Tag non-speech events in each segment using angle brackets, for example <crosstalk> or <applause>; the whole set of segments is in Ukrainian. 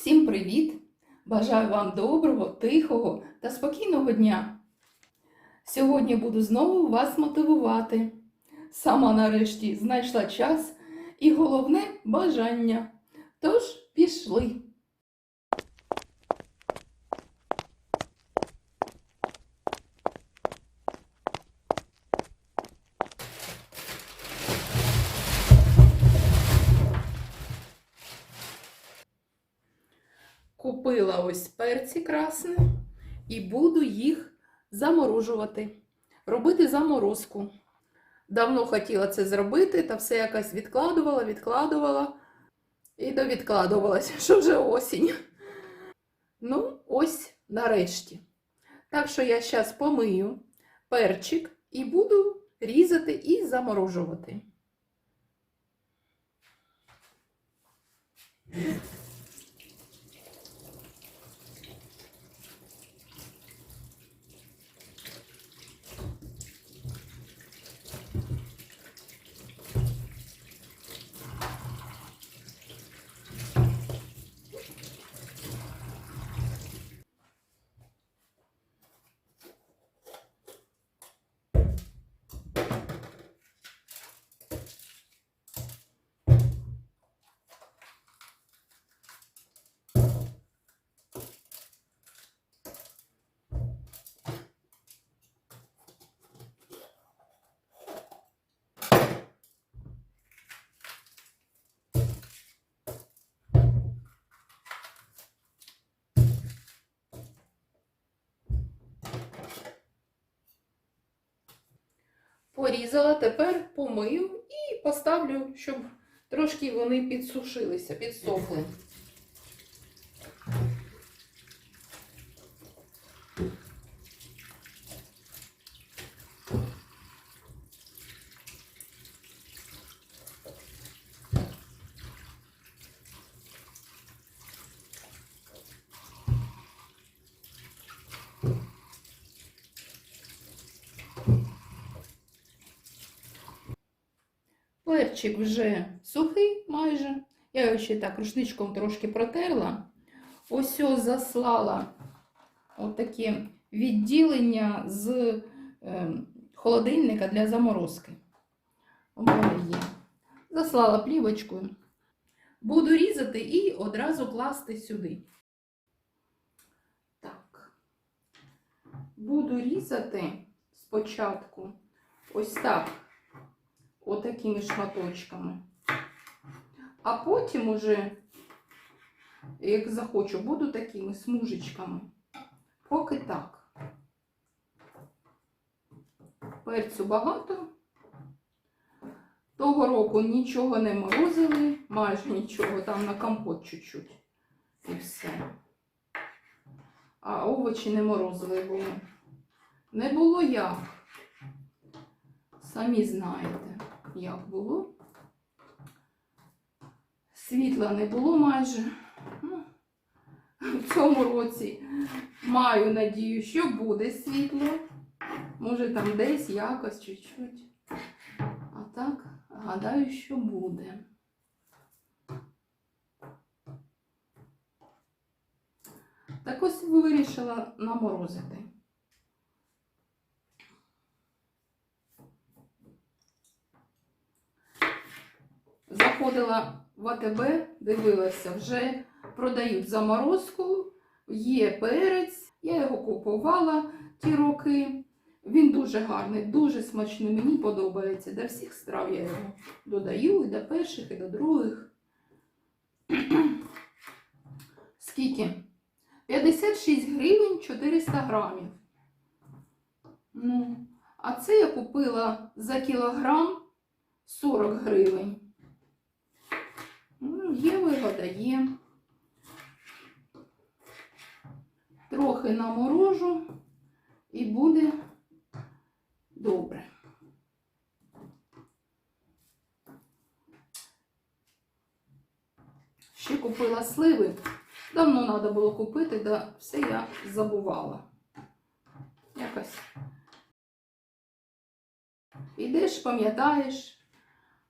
Всім привіт! Бажаю вам доброго, тихого та спокійного дня. Сьогодні буду знову вас мотивувати. Сама нарешті знайшла час і головне бажання. Тож пішли. Купила ось перці красні і буду їх заморожувати, робити заморозку. Давно хотіла це зробити, та все якось відкладувала, відкладувала і довідкладувалася, що вже осінь. Ну, ось нарешті. Так що я зараз помию перчик і буду різати і заморожувати. Порізала, тепер помию і поставлю, щоб трошки вони підсушилися, підсохли. <laughs> Перчик вже сухий майже. Я його ще так рушничком трошки протерла. Ось заслала отаке відділення з е, холодильника для заморозки. Є. Заслала плівочкою. Буду різати і одразу класти сюди. Так. Буду різати спочатку ось так отакими шматочками. А потім уже, як захочу, буду такими смужечками. Поки так. Перцю багато. Того року нічого не морозили, майже нічого, там на компот чуть-чуть. І все. А овочі не морозили були. Не було як. Самі знаєте як було. Світла не було майже. Ну, в цьому році маю надію, що буде світло. Може там десь якось чуть-чуть. А так, гадаю, що буде. Так ось вирішила наморозити. Заходила в АТБ, дивилася, вже продають заморозку, є перець. Я його купувала ті роки. Він дуже гарний, дуже смачний. Мені подобається. До всіх страв я його додаю і до перших, і до других. <clears throat> Скільки? 56 гривень 400 грамів. Ну, а це я купила за кілограм 40 гривень. Ну, є вигода, є. Трохи наморожу і буде добре. Ще купила сливи. Давно треба було купити, да все я забувала. Якось. Ідеш, пам'ятаєш.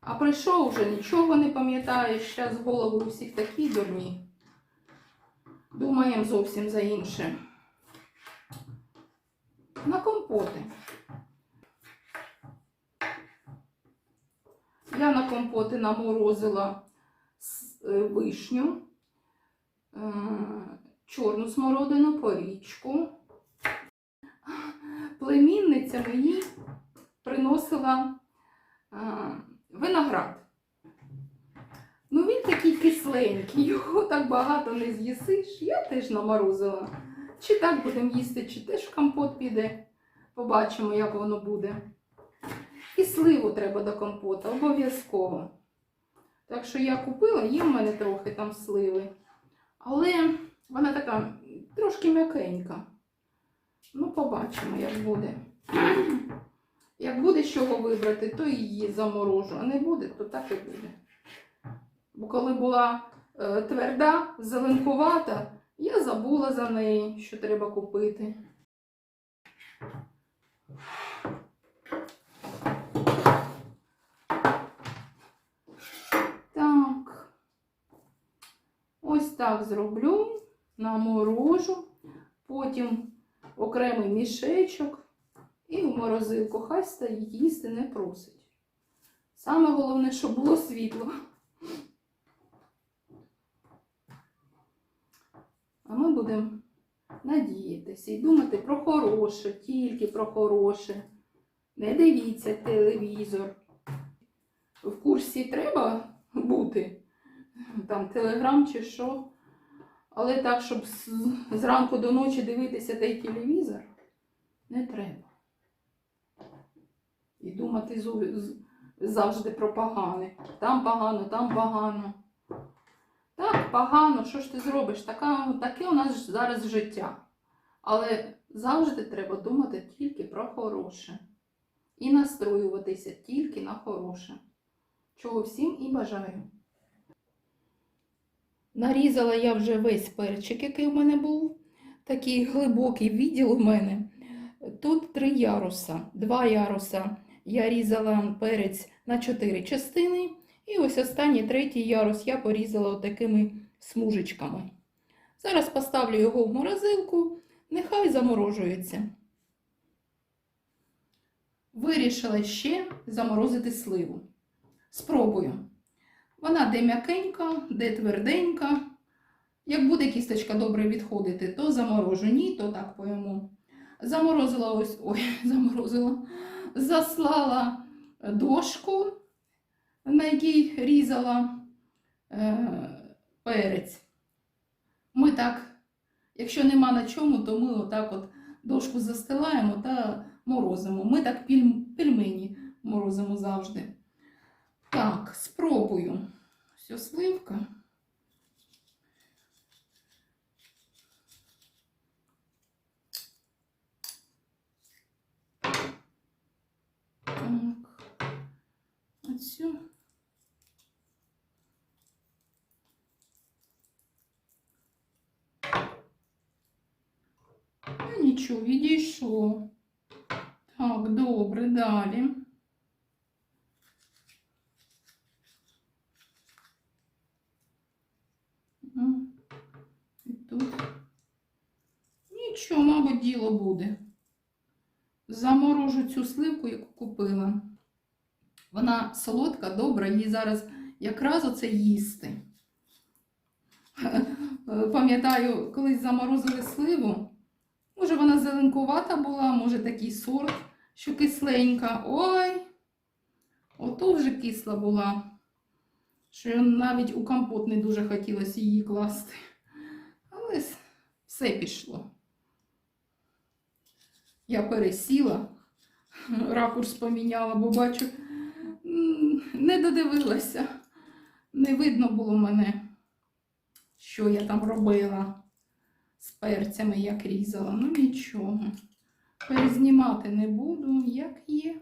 А прийшов вже нічого не пам'ятаєш. Зараз голови у всіх такі дурні. думаємо зовсім за інше. На компоти. Я на компоти наморозила е, вишню, е, чорну смородину, порічку. Племінниця мені приносила е, виноград. Ну, він такий кисленький, його так багато не з'їсиш. Я теж наморозила. Чи так будемо їсти, чи теж в компот піде. Побачимо, як воно буде. І сливу треба до компота, обов'язково. Так що я купила, є в мене трохи там сливи. Але вона така трошки м'якенька. Ну, побачимо, як буде. Як буде з чого вибрати, то її заморожу, а не буде, то так і буде. Бо коли була е, тверда, зеленкувата, я забула за неї, що треба купити. Так. Ось так зроблю, наморожу, потім окремий мішечок і в морозилку. Хай стоїть, їсти не просить. Саме головне, щоб було світло. А ми будемо надіятися і думати про хороше, тільки про хороше. Не дивіться телевізор. В курсі треба бути, там телеграм чи що. Але так, щоб зранку до ночі дивитися той телевізор, не треба. І думати завжди про погане. Там погано, там погано. Так, погано, що ж ти зробиш? Така, таке у нас зараз життя. Але завжди треба думати тільки про хороше. І настроюватися тільки на хороше. Чого всім і бажаю. Нарізала я вже весь перчик, який у мене був. Такий глибокий відділ у мене. Тут три яруса. Два яруса я різала перець на чотири частини. І ось останній третій ярус я порізала отакими смужечками. Зараз поставлю його в морозилку, нехай заморожується. Вирішила ще заморозити сливу. Спробую. Вона де м'якенька, де тверденька. Як буде кісточка добре відходити, то заморожу. Ні, то так поїмо. Заморозила ось, ой, <laughs> заморозила, заслала дошку, на якій різала е, перець. Ми так, якщо нема на чому, то ми отак от дошку застилаємо та морозимо. Ми так пельмені морозимо завжди. Так, спробую. Все, сливка. Так. Оцю. Ну, нічого, відійшло. Так, добре, далі. М, І тут. Нічого, мабуть, діло буде. Заморожу цю сливку, яку купила. Вона солодка, добра, її зараз якраз оце їсти. Пам'ятаю, колись заморозили сливу. Може, вона зеленкувата була, може такий сорт, що кисленька. Ой, ото вже кисла була. Що навіть у компот не дуже хотілося її класти. Але все пішло. Я пересіла, ракурс поміняла, бо бачу, не додивилася. Не видно було мене, що я там робила з перцями, як різала. Ну нічого. Перезнімати не буду, як є.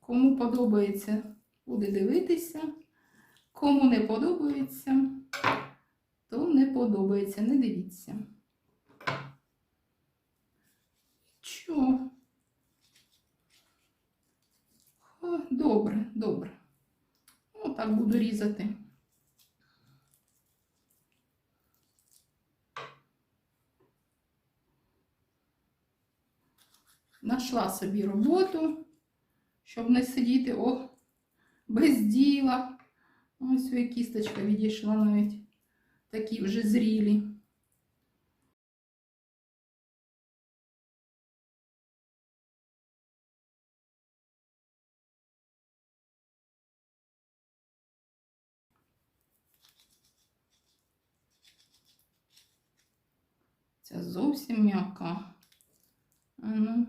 Кому подобається, буде дивитися. Кому не подобається, то не подобається, не дивіться. Що? О, добре, добре. Ну, Отак буду різати. Нашла собі роботу, щоб не сидіти о, без діла. Ось кісточка відійшла навіть такі вже зрілі. Ця зовсім м'яка. Ну.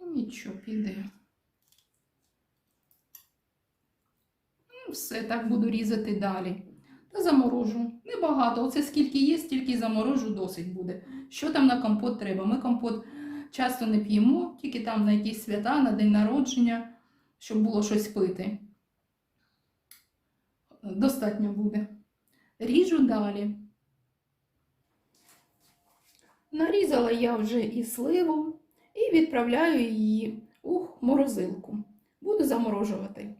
Нічого, піде. Ну, все, так буду різати далі. Та заморожу. Небагато. Оце скільки є, стільки заморожу, досить буде. Що там на компот треба? Ми компот часто не п'ємо, тільки там на якісь свята, на день народження, щоб було щось пити. Достатньо буде. Ріжу далі. Нарізала я вже і сливу і відправляю її у морозилку. Буду заморожувати.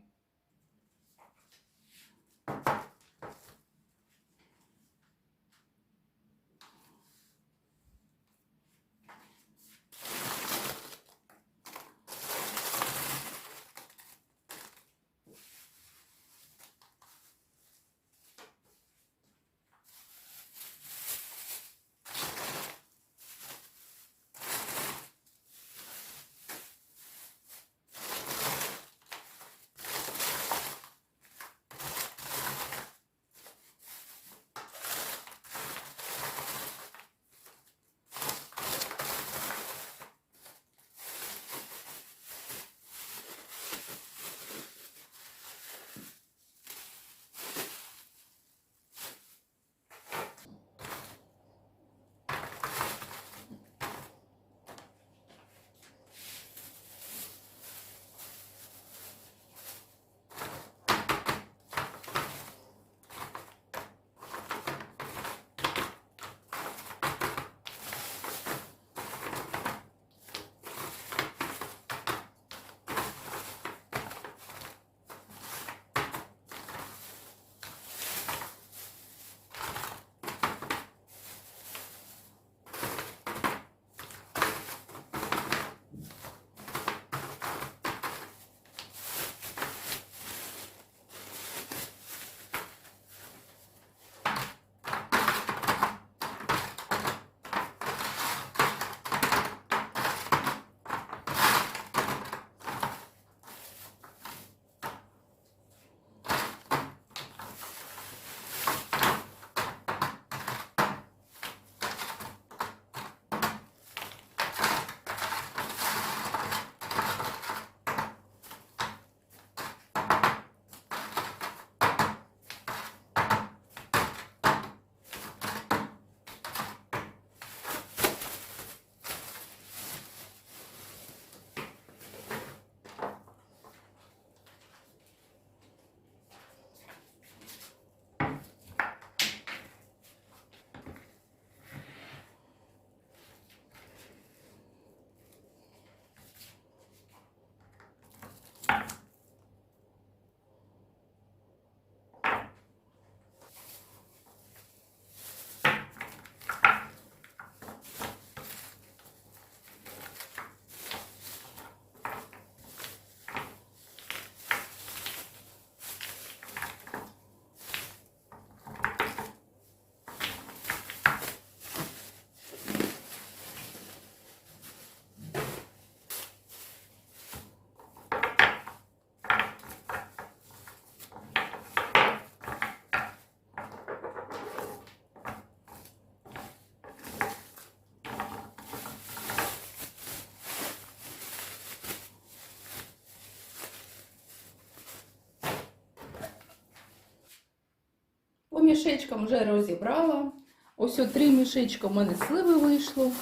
Мішечкам вже розібрала. Ось о, три мішечка в мене сливи вийшло.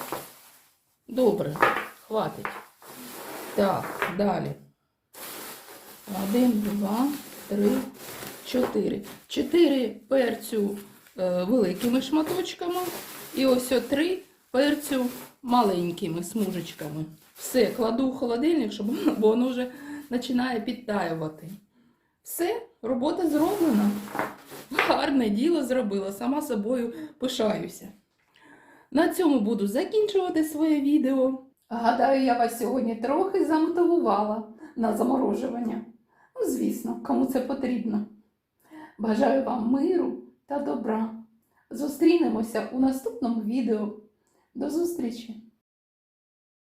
Добре, хватить. Так, далі. Один, два, три, чотири. Чотири перцю е, великими шматочками. І ось три перцю маленькими смужечками. Все, кладу в холодильник, щоб <laughs> бо воно вже починає підтаювати. Все, робота зроблена. Гарне діло зробила, сама собою пишаюся. На цьому буду закінчувати своє відео. Гадаю, я вас сьогодні трохи замотивувала на заморожування. Ну, звісно, кому це потрібно. Бажаю вам миру та добра. Зустрінемося у наступному відео. До зустрічі!